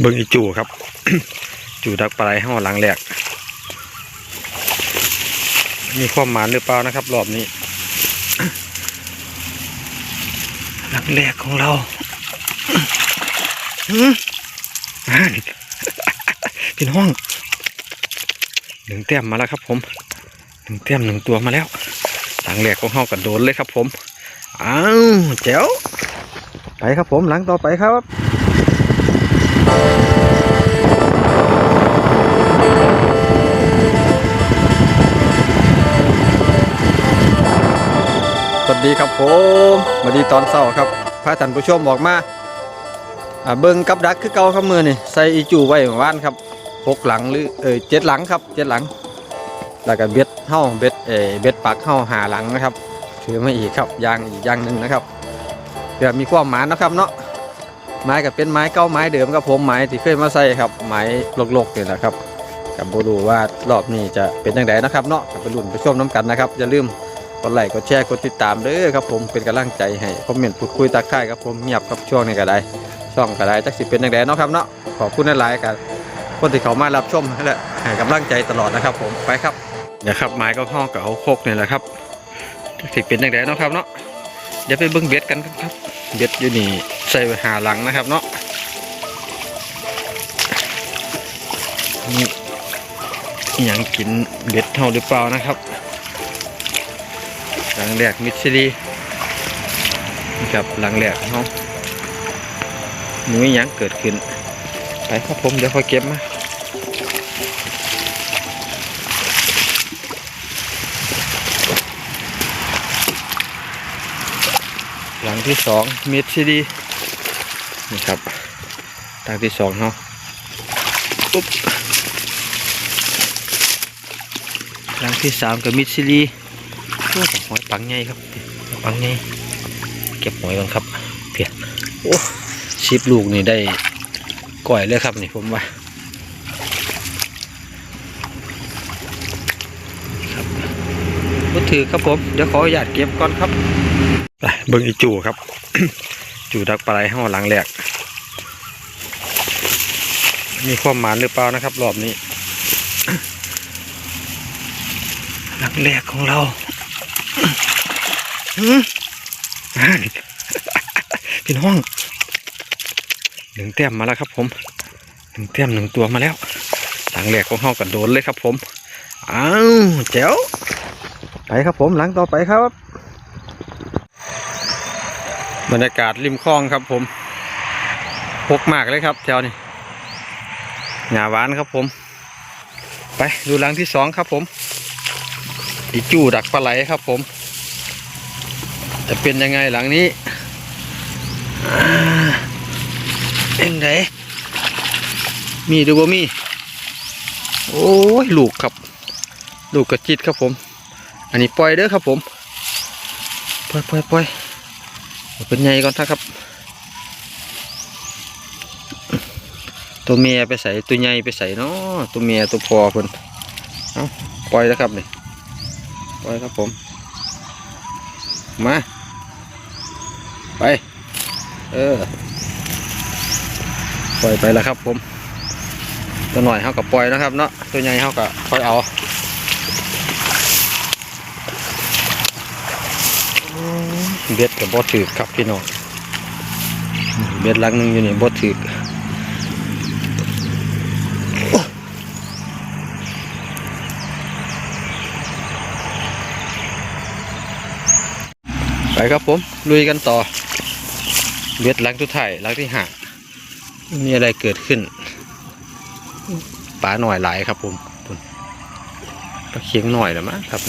เบิ้งอีจูครับ จูดักปลาไหลห้อหลังแหลกมีความหมานหรือเปล่านะครับ รอบนี้ หลังแหลกของเราหืมอ่านห้องหนึ่งแต้มมาแล้วครับผมหนึ่งแต้มหนึ่งตัวมาแล้ว หลังแหลกของเฮากันโดนเลยครับผมอ้าวแจ๋วไปครับผมหลังต่อไปครับ สวัสดีครับผมสวัสดีตอนเช้าครับพระท่านผู้ชมบอกมาเบิ้งกับดักคือเก่าครับมือนี่ใส่อีจูไว้เมื่านครับหกหลังหรือเออเจ็ดหลังครับเจ็ดหลัง แล้วก็เบ็ดเฮ้าเบ็ดเออเบ็ดปักเฮ้าหาหลังนะครับถือมาอีกครับยางอีกยางหนึ่งนะครับเพื่อมีความหมานนะครับเนาะ ไม้ก็เป็นไม้เก่าไม้เดิมครับผมไม้ที่เคยมาใส่ครับไม้ลกๆนี่แหละครับกับบูดูว่ารอบนี้จะเป็นยังไงนะครับเนาะไปรุ่นไปชมน้ำกันนะครับอย่าลืมกดไลค์กดแชร์กดติดตามเด้อครับผมเป็นกำลังใจให้คอมเมนต์พูดคุยตักทายครับผมเงียบครับช่วงนี้ก็ได้ช่องก็ได้จักสิเป็นยังไงเนาะครับเนาะขอบคุณหลายๆกันคนที่เขามารับชมนั่นแหละให้กำลังใจตลอดนะครับ ผมไปครับเดี๋ยวครับไม้ก็ห้องกับเอาโคกนี่แหละครับจักสิเป็นยังไงเนาะครับเนาะ เดี๋ยวไปเบิ้งเบ็ดกันครับเบ็ดอยู่นี่ใส่ไว้หาหลังนะครับเนาะนี่อิหยังกินเบ็ดเท่าหรือเปล่านะครับหลังแหลกมิดซิลีกับหลังแหลกเขาหนูอิหยังเกิดขึ้นไปครับผมเดี๋ยวคอยเก็บมา หลังที่สองมิดซิลีนี่ครับหลังที่สองเขาปุ๊บหลังที่สามกับมิดซิลีโอ้หอยปังใหญ่ครับปังใหญ่เก็บหอยก่อนครับเพียโอ้ชิปลูกนี่ได้ก่อยเลยครับนี่ผมว่าครับก็ถือครับผม เดี๋ยวขออนุญาตเก็บก่อนครับ เบิ้งอีจูครับ จูดักปลาไหลห้อหลังแหลก มีความหมานหรือเปล่านะครับ รอบนี้ หลังแหลกของเราหืมอ่านพี่น้องหนึ่งแต้มมาแล้วครับ ผมหนึ่งแต้มหนึ่งตัวมาแล้ว หลังแหลกของเฮากันโดนเลยครับ ผมอ้าวแจ๋วไปครับผมหลังต่อไปครับ บรรยากาศริมคลองครับผมพกมากเลยครับแถวนี้หญ้าหวานครับผม ไปดูหลังที่สองครับผมอีจู่ดักปลาไหลครับผม จะเป็นยังไงหลังนี้เป็นไงมีดูบ่มี โอ้ยลูกครับ ลูกกระจิตครับผม อันนี้ปล่อยเด้อครับผมปล่อยปล่อยปล่อย เป็นไงก่อนนะครับ ตัวเมียไปใส่ตัวใหญ่ไปใส่เนาะตัวเมียตัวพอเพิ่นเอาปล่อยแล้วครับนี่ปล่อยครับผม มาไป เออ ปล่อยไปแล้วครับผม ตัวหน่อยเขากับปล่อยนะครับเนาะตัวใหญ่เขากับปล่อยเอาอืม เบ็ดกับบอถือครับพี่น้องเบ็ดลังหนึงอยู่นี่บอถือไปครับผมลุยกันต่อ เบ็ดลังทุกถ่ายลังที่ห่างมีอะไรเกิดขึ้นปลาหน่อยหลายครับผมปลาเคียงหน่อยแล้วมั้งครับ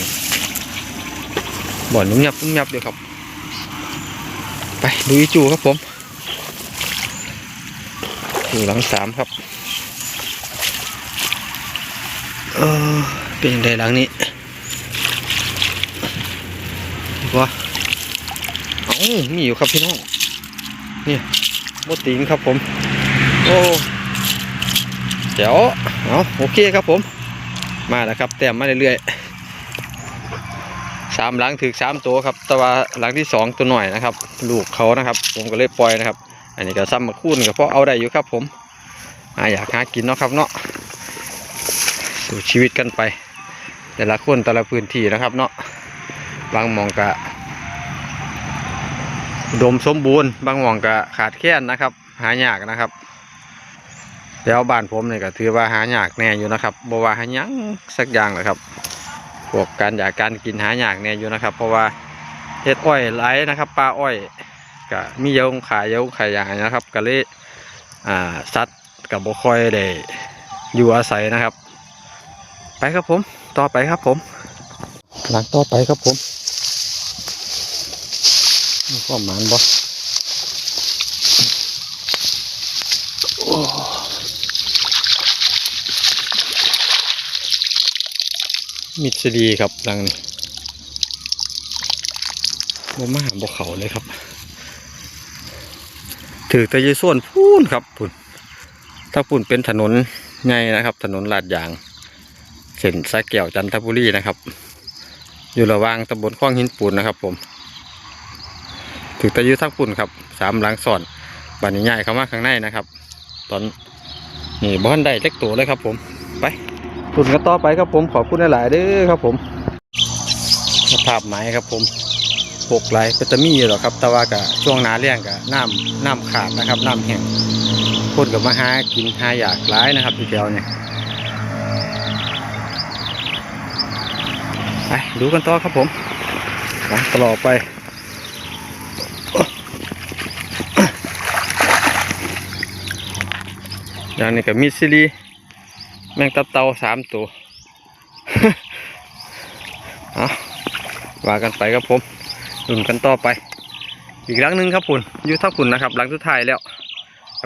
บ่อนนุ่มยับนุ่มยับเดียวครับ ไปดูอีจูครับผมหลังสามครับ เออเป็นยังไงหลังนี้ว้าเอ้ามีอยู่ครับพี่น้องเนี่ยโมติงครับผม โอ้เจ๋ยวเอาโอเคครับผม มาแล้วครับ แต้มมาเรื่อยๆามหลังถือสามตัวครับแต่ว่าหลังที่สองตัวหน่อยนะครับ ลูกเขานะครับ ผมก็เลยปล่อยนะครับ อันนี้ก็ซ้ำมาคู่นกับเพราะเอาได้อยู่ครับ ผมอยากหากินเนาะครับเนาะสู่ชีวิตกันไป แต่ละคนแต่ละพื้นที่นะครับเนาะบางมองกะดมสมบูรณ์บางมองกะขาดแคลนนะครับ หายากนะครับแล้วบ้านผมเนี่ยก็ถือว่าหายากแน่อยู่นะครับบ่ว่าหายังสักอย่างเลยครับ พวกการอยากการกินหาอยากแน่อยู่นะครับ เพราะว่าเฮ็ดอ้อยไหลนะครับปลาอ้อยก็มีเยงขายเยงขายอย่างนะครับก็เลยอ่าสัตว์กับบ่ค่อยได้อยู่อาศัยนะครับ ไปครับผม ต่อไปครับผม หลังต่อไปครับผมมีความหมานบ่ มิดซีดีครับหลังนี้บ่มาหาบ่เขาเลยครับ ถือแต่ยีส่วนพูนครับปุ่นถ้าปุ่นเป็นถนนไงนะครับ ถนนลาดยาง เส้นสายแก้วจันทบุรีนะครับ อยู่ระหว่างตำบลข้องหินปูนนะครับ ผมถึงตะยุทั้งปุ่นครับสามหลังซ่อนบานนี้ใหญ่เข้ามาข้างในนะครับ ตอนนี่บ้านได้เล็กตัวเลยครับ ผมไป ปุ่นกันต่อไปครับผมขอบคุณหลายๆเด้อครับผมสภาพไม้ครับผมหกไหลเป็นตะมีหรอครับ แต่ว่ากะช่วงนาเลี้ยงกะน้ำน้ำขาดนะครับ น้ำแห้งคนกับมาหากินหาอยากหลายนะครับที่แถวเนี่ยไปดูกันต่อครับผมนะตลอดไปอย่างนี้ก็มีซิลี แมงตับเตาสามตัวเอาว่ากันไปครับผมลุ้นกันต่อไป อีกหลังหนึ่งครับคุณยู่ท่าคุณนะครับหลังสุดท้ายแล้ว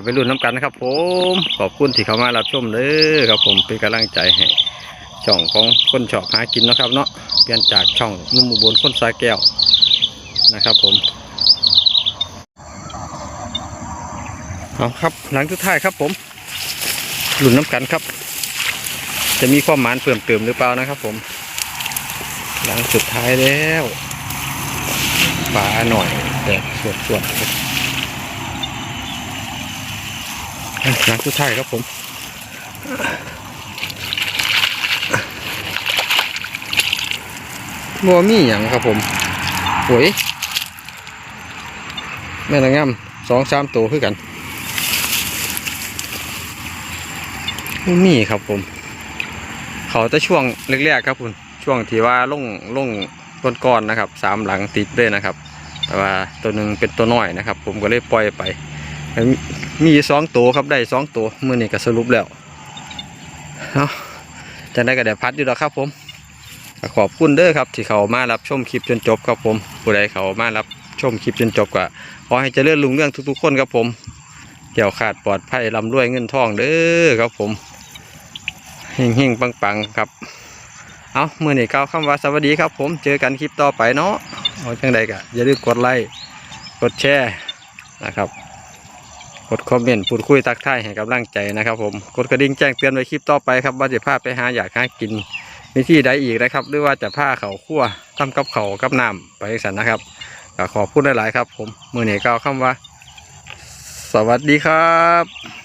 ไปลุ้นน้ำกันนะครับ ผมขอบคุณที่เข้ามารับชมเลยครับผมเป็นกำลังใจให้ช่องของคนชอบหากินนะครับ เนาะเปลี่ยนจากช่องนุ่มบลคนสายแก้วนะครับผมเอาครับหลังสุดท้ายครับผมหลุนน้ำกันครับ จะมีความหมานเพิ่มเติมหรือเปล่านะครับผม หลังสุดท้ายแล้วฝาหน่อยแต่สวดสวดๆครับหลังสุดท้ายครับผมบัวมีอย่างครับผมโอ้ยแม่นางงามสองสามตัวคือกันบ่มีครับผม เขาจะช่วงแรกๆครับคุณช่วงที่ว่าลงลงต้นก้อนนะครับสามหลังติดเลยนะครับ แต่ว่าตัวหนึ่งเป็นตัวน้อยนะครับ ผมก็เลยปล่อยไป มีสองตัวครับได้สองตัวเมื่อนี้ก็สรุปแล้วเนาะจะได้ก็ได้พัดอยู่แล้วครับ ผมขอบคุณเด้อครับ ที่เขามารับชมคลิปจนจบครับผมผู้ใดเขามารับชมคลิปจนจบก็ขอให้เจริญรุ่งเรื่องทุกๆคนครับผมเกี่ยวขาดปลอดภัยร่ำรวยเงินทองเด้อครับผม เฮงเฮงปังปังครับ เอามื่อนี้ก้าวคำว่าสวัสดีครับ ผมเจอกันคลิปต่อไปเนาะเอาจังใดก็อย่าลืมกดไลค์กดแชร์นะครับ กดคอมเมนต์พูดคุยทักทายให้กำลังใจนะครับผมกดกระดิ่งแจ้งเตือนไว้คลิปต่อไปครับว่าจะพาไปหาอยากหากินมีที่ใดอีกนะครับ หรือว่าจะผ้าเขาคั่วทำกับเขากับน้ำไปสันนะครับขอพูดหลายๆครับ ผมมือเหนียก้าวคำว่า สวัสดีครับ